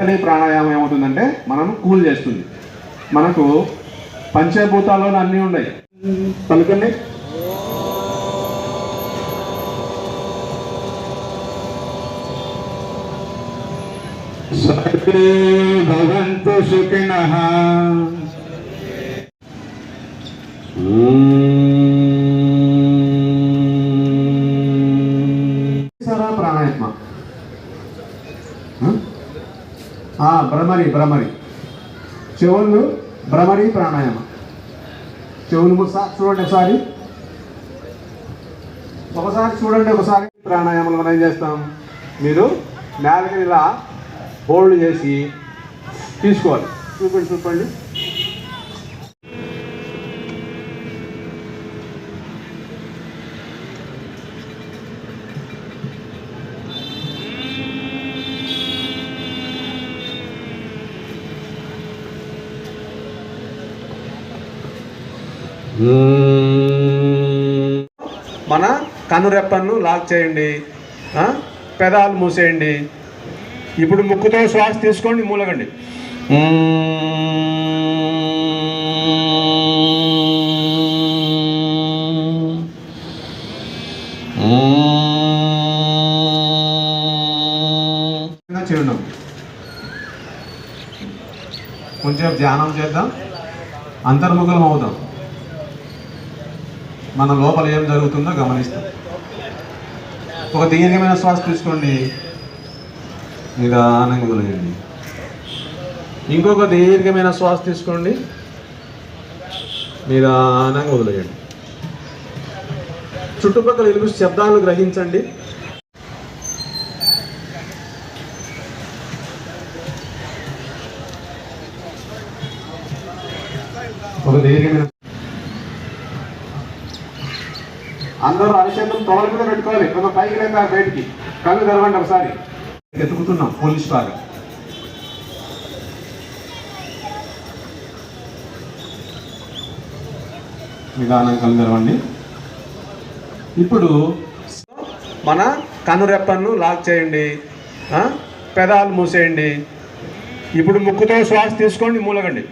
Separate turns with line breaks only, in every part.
అనే ప్రాణాయామం ఏమవుతుందంటే మనం కూల్ చేస్తుంది. మనకు పంచభూతాల్లో అన్నీ ఉన్నాయి. పలుకండి సర్వే భవంతు సుఖినః. భ్రమరి భ్రమరి. చెవులు భ్రమరి ప్రాణాయామ. చెవులు ఒకసారి చూడండి ఒకసారి. ఒకసారి చూడండి ఒకసారి ప్రాణాయామాలు మనం ఏం చేస్తాం? మీరు నేలకి ఇలా హోల్డ్ చేసి తీసుకోవాలి. చూపండి చూపండి. మన కనురెప్పను లాక్ చేయండి? పెదాలు మూసేయండి. ఇప్పుడు ముక్కుతో శ్వాస తీసుకోండి మూలగండి. చేయండి. కొంచెం ధ్యానం చేద్దాం. అంతర్ముఖం అవుదాం. మన లోపల ఏం జరుగుతుందో గమనిస్తాం. ఒక దీర్ఘమైన శ్వాస తీసుకోండి. నిదానంగా వదిలేయండి. ఇంకొక దీర్ఘమైన శ్వాస తీసుకోండి. నిదానంగా వదిలేయండి. చుట్టుపక్కల వెలుగు శబ్దాలు గ్రహించండి. ఒక దీర్ఘమైన అందరూ అరిచేతులు తొడల మీద పెట్టుకోవాలి. కొంత పైకి లేదా బయటికి. కళ్ళు తెరవండి ఒకసారి. ఎతుకుతున్నాం పోలీస్ లాగా నిదానం కళ్ళు తెరవండి. ఇప్పుడు మన కనురెప్పను లాక్ చేయండి? పెదాలు మూసేయండి. ఇప్పుడు ముక్కుతో శ్వాస తీసుకోండి మూలగండి.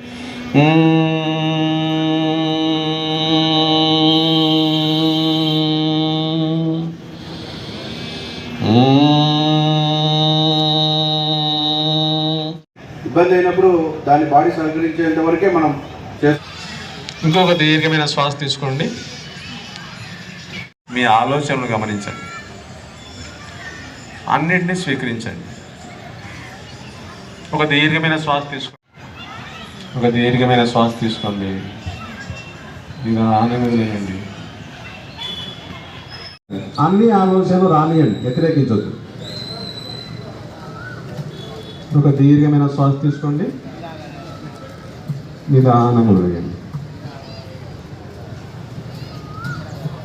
ఇబ్బంది అయినప్పుడు దాని బాడీ సహకరించేంత వరకే మనం చేస్తాం
ఇంకొక దీర్ఘమైన శ్వాస తీసుకోండి. మీ ఆలోచనలు గమనించండి. అన్నిటినీ స్వీకరించండి. ఒక దీర్ఘమైన శ్వాస తీసుకోండి. ఒక దీర్ఘమైన శ్వాస తీసుకోండి. ఇక ఆనందం అన్ని ఆలోచనలు రానియండి వ్యతిరేకించొద్దు. ఒక దీర్ఘమైన శ్వాస తీసుకోండి. నిదానంగా వదిలేయండి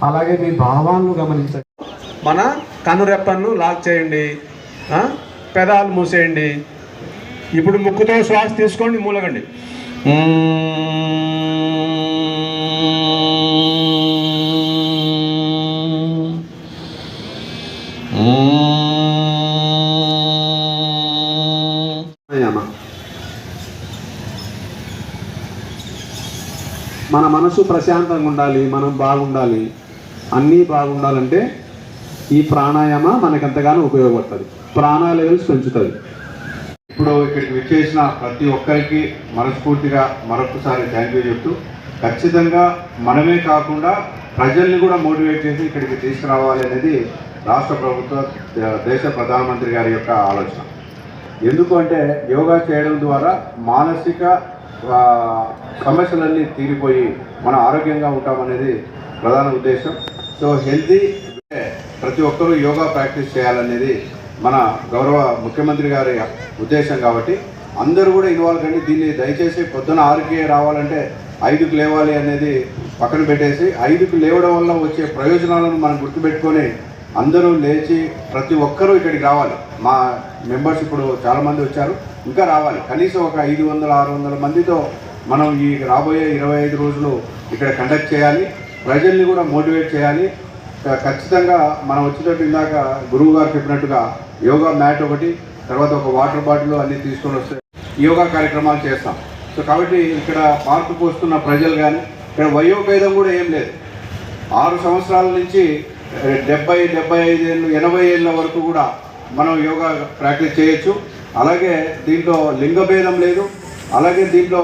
అలాగే మీ భావాలను గమనించండి. మన కనురెప్పను లాక్ చేయండి. పెదాలు మూసేయండి. ఇప్పుడు ముక్కుతో శ్వాస తీసుకోండి మూలగండి.
మన మనసు ప్రశాంతంగా ఉండాలి మనం బాగుండాలి అన్నీ బాగుండాలంటే ఈ ప్రాణాయామ మనకు ఎంతగానో ఉపయోగపడుతుంది. ప్రాణ లెవెల్స్ పెంచుతుంది ఇప్పుడు ఇక్కడికి విచ్చేసిన ప్రతి ఒక్కరికి మనస్ఫూర్తిగా మరొకసారి థ్యాంక్ యూ చెప్తూ ఖచ్చితంగా మనమే కాకుండా ప్రజల్ని కూడా మోటివేట్ చేసి ఇక్కడికి తీసుకురావాలి అనేది రాష్ట్ర ప్రభుత్వ దేశ ప్రధానమంత్రి గారి యొక్క ఆలోచన. ఎందుకంటే యోగా చేయడం ద్వారా మానసిక సమస్యలన్నీ తీరిపోయి మనం ఆరోగ్యంగా ఉంటామనేది ప్రధాన ఉద్దేశం. సో హెల్తీ ప్రతి ఒక్కరూ యోగా ప్రాక్టీస్ చేయాలనేది మన గౌరవ ముఖ్యమంత్రి గారి ఉద్దేశం కాబట్టి అందరూ కూడా ఇన్వాల్వ్ కండి. దీన్ని దయచేసి పొద్దున ఆరుకే రావాలంటే ఐదుకు లేవాలి అనేది పక్కన పెట్టేసి ఐదుకు లేవడం వల్ల వచ్చే ప్రయోజనాలను మనం గుర్తుపెట్టుకొని అందరూ లేచి ప్రతి ఒక్కరూ ఇక్కడికి రావాలి. మా మెంబర్స్ ఇప్పుడు చాలామంది వచ్చారు. ఇంకా రావాలి. కనీసం ఒక ఐదు వందల ఆరు వందల మందితో మనం ఈ రాబోయే ఇరవై ఐదు రోజులు ఇక్కడ కండక్ట్ చేయాలి. ప్రజల్ని కూడా మోటివేట్ చేయాలి. ఖచ్చితంగా మనం వచ్చేటట్టు ఇందాక గురువు గారు చెప్పినట్టుగా యోగా మ్యాట్ ఒకటి తర్వాత ఒక వాటర్ బాటిల్ అన్నీ తీసుకొని వస్తే యోగా కార్యక్రమాలు చేస్తాం. సో కాబట్టి ఇక్కడ పార్కు పోస్తున్న ప్రజలు కానీ ఇక్కడ వయోభేదం కూడా ఏం లేదు. ఆరు సంవత్సరాల నుంచి డెబ్బై డెబ్బై ఐదు ఏళ్ళు ఎనభై ఏళ్ళ వరకు కూడా మనం యోగా ప్రాక్టీస్ చేయొచ్చు. అలాగే దీంట్లో లింగభేదం లేదు. అలాగే దీంట్లో